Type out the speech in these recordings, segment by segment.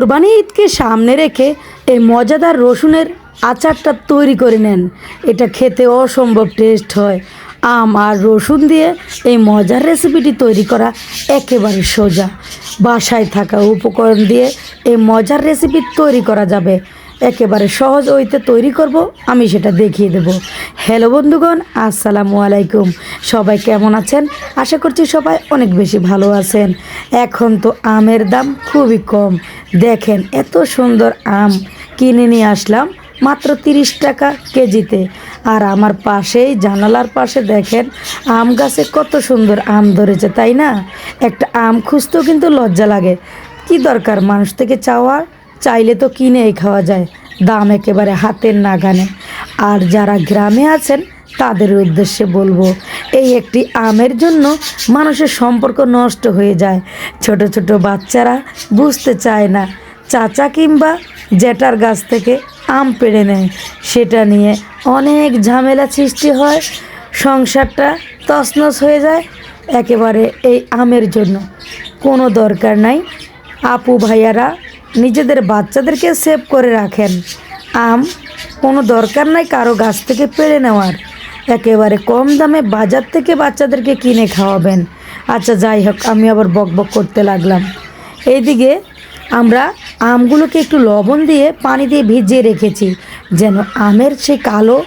কোরবানি ঈদকে সামনে রেখে এই মজাদার রসুনের আচারটা তৈরি করে নেন। এটা খেতে অসম্ভব টেস্ট হয়। আম আর রসুন দিয়ে এই মজার রেসিপিটি তৈরি করা একেবারে সোজা। বাসায় থাকা উপকরণ দিয়ে এই মজার রেসিপি তৈরি করা যাবে। একেবারে সহজ ওইতে তৈরি করব, আমি সেটা দেখিয়ে দেব। হ্যালো বন্ধুগণ, আসসালামু আলাইকুম। সবাই কেমন আছেন? আশা করছি সবাই অনেক বেশি ভালো আছেন। এখন তো আমের দাম খুবই কম। দেখেন এত সুন্দর আম কিনে নিয়ে আসলাম মাত্র তিরিশ টাকা কেজিতে। আর আমার পাশেই জানালার পাশে দেখেন আম গাছে কত সুন্দর আম ধরেছে, তাই না? একটা আম খুঁজতেও কিন্তু লজ্জা লাগে। কি দরকার মানুষ থেকে চাওয়া? চাইলে তো কিনেই খাওয়া যায়। দাম একেবারে হাতের নাগানে। আর যারা গ্রামে আছেন, তাদের উদ্দেশ্যে বলব, এই একটি আমের জন্য মানুষের সম্পর্ক নষ্ট হয়ে যায়। ছোট ছোট বাচ্চারা বুঝতে চায় না, চাচা কিংবা জেঠার গাছ থেকে আম পেড়ে নেয়। সেটা নিয়ে অনেক ঝামেলা সৃষ্টি হয়। সংসারটা তছনছ হয়ে যায় একেবারে এই আমের জন্য। কোনো দরকার নাই। আপু ভাইয়ারা নিজেদের বাচ্চাদেরকে সেভ করে রাখেন। আম কোনো দরকার নাই কারও গাছ থেকে পেড়ে নেওয়ার। একেবারে কম দামে বাজার থেকে বাচ্চাদেরকে কিনে খাওয়াবেন। আচ্ছা যাই হোক, আমি আবার বক বক করতে লাগলাম। এইদিকে আমরা আমগুলোকে একটু লবণ দিয়ে পানি দিয়ে ভিজিয়ে রেখেছি, যেন আমের সেই কালো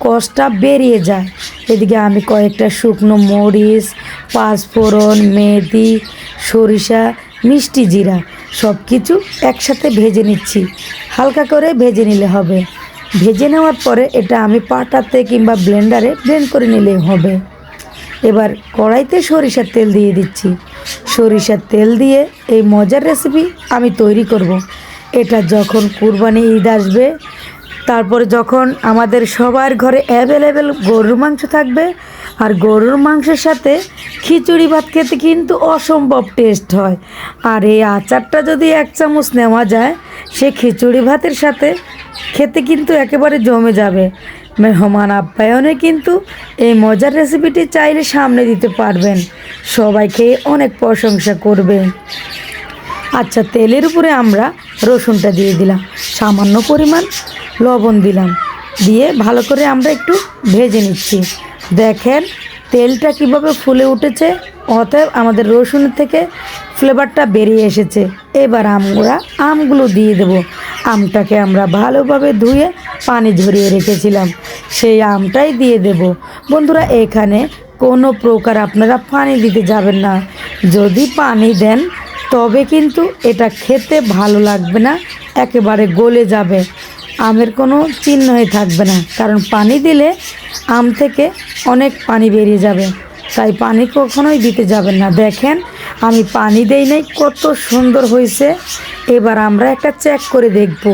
কষটা বেরিয়ে যায়। এদিকে আমি কয়েকটা শুকনো মরিচ, পাঁচফোড়ন, মেথি, সরিষা, মিষ্টি জিরা সব কিছু একসাথে ভেজে নিচ্ছি। হালকা করে ভেজে নিলে হবে। ভেজে নেওয়ার পরে এটা আমি পাটাতে কিংবা ব্লেন্ডারে ব্লেন্ড করে নিলে হবে। এবার কড়াইতে সরিষার তেল দিয়ে দিচ্ছি। সরিষার তেল দিয়ে এই মজার রেসিপি আমি তৈরি করব। এটা যখন কুরবানি ঈদ আসবে তারপরে যখন আমাদের সবার ঘরে অ্যাভেলেবেল গরুর মাংস থাকবে, আর গরুর মাংসের সাথে খিচুড়ি ভাত খেতে কিন্তু অসম্ভব টেস্ট হয়। আর এই আচারটা যদি এক চামচ নেওয়া যায়, সে খিচুড়ি ভাতের সাথে খেতে কিন্তু একেবারে জমে যাবে। মেহমান আপ্যায়নে কিন্তু এই মজার রেসিপিটি চাইলে সামনে দিতে পারবেন। সবাই খেয়ে অনেক প্রশংসা করবে। আচ্ছা তেলের উপরে আমরা রসুনটা দিয়ে দিলাম। সামান্য পরিমাণ লবণ দিলাম। দিয়ে ভালো করে আমরা একটু ভেজে নিচ্ছি। দেখেন, তেলটা কীভাবে ফুলে উঠেছে, অতএব আমাদের রসুন থেকে ফ্লেভারটা বেরিয়ে এসেছে। এবার আমরা আমগুলো দিয়ে দেব। আমটাকে আমরা ভালোভাবে ধুয়ে পানি ঝরিয়ে রেখেছিলাম। সেই আমটাই দিয়ে দেব। বন্ধুরা, এখানে কোনো প্রকার আপনারা পানি দিতে যাবেন না। যদি পানি দেন, তবে কিন্তু এটা খেতে ভালো লাগবে না, একেবারে গলে যাবে। আমের কোনো চিহ্নই থাকবে না, কারণ পানি দিলে আম থেকে অনেক পানি বেরিয়ে যাবে। তাই পানি কখনোই দিতে যাবেন না। দেখেন, আমি পানি দেই নাই, কত সুন্দর হয়েছে। এবার আমরা একটা চেক করে দেখব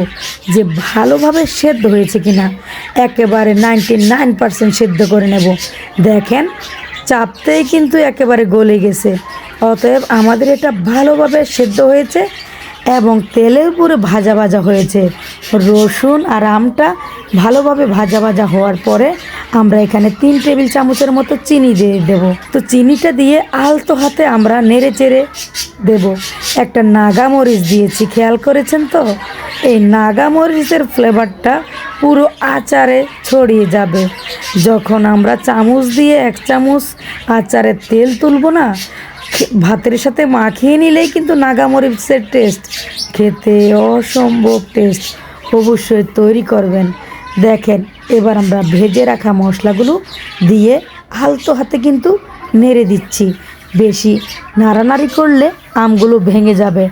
যে ভালোভাবে সেদ্ধ হয়েছে কিনা। একেবারে নাইনটি নাইন পার্সেন্ট সেদ্ধ করে নেব। দেখেন, চাপতেই কিন্তু একেবারে গলে গেছে। অতএব আমাদের এটা ভালোভাবে সেদ্ধ হয়েছে। এবং তেলের উপরে ভাজা ভাজা হয়েছে। রসুন আর আমটা ভালোভাবে ভাজা ভাজা হওয়ার পরে আমরা এখানে তিন টেবিল চামচের মতো চিনি দিয়ে দেব। তো চিনিটা দিয়ে আলতো হাতে আমরা নেড়ে চেড়ে দেব। একটা নাগা মরিচ দিয়েছি, খেয়াল করেছেন তো? এই নাগা মরিচের ফ্লেভারটা পুরো আচারে ছড়িয়ে যাবে। যখন আমরা চামচ দিয়ে এক চামচ আচারের তেল তুলবো না ভাতের সাথে মাখিয়ে নিলেই কিন্তু নাগামরিচের টেস্ট খেতে অসম্ভব টেস্ট অবশ্যই তৈরি করবেন। দেখেন, এবার আমরা ভেজে রাখা মশলাগুলো দিয়ে আলতো হাতে কিন্তু নেড়ে দিচ্ছি। বেশি নাড়ানাড়ি করলে আমগুলো ভেঙে যাবে।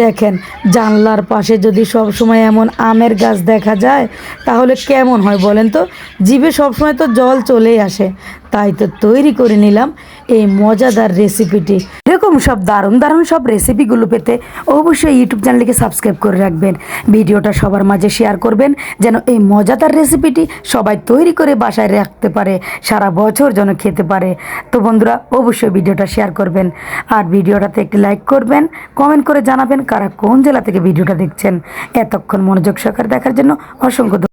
দেখেন, জানলার পাশে যদি সব সময় এমন আমের গাছ দেখা যায়, তাহলে কেমন হয় বলেন তো? জিভে সবসময় তো জল চলেই আসে। তাই তো তৈরি করে নিলাম এই মজাদার রেসিপিটি এরকম সব দারুণ দারুণ সব রেসিপিগুলো পেতে অবশ্যই ইউটিউব চ্যানেলটিকে সাবস্ক্রাইব করে রাখবেন। ভিডিওটা সবার মাঝে শেয়ার করবেন, যেন এই মজাদার রেসিপিটি সবাই তৈরি করে বাসায় রাখতে পারে, সারা বছর যেন খেতে পারে। তো বন্ধুরা, অবশ্যই ভিডিওটা শেয়ার করবেন, আর ভিডিওটাতে একটি লাইক করবেন কমেন্ট করে জানাবেন কারা কোন জেলা থেকে ভিডিওটা দেখছেন। এতক্ষণ মনোযোগ সহকারে দেখার জন্য অসংখ্য।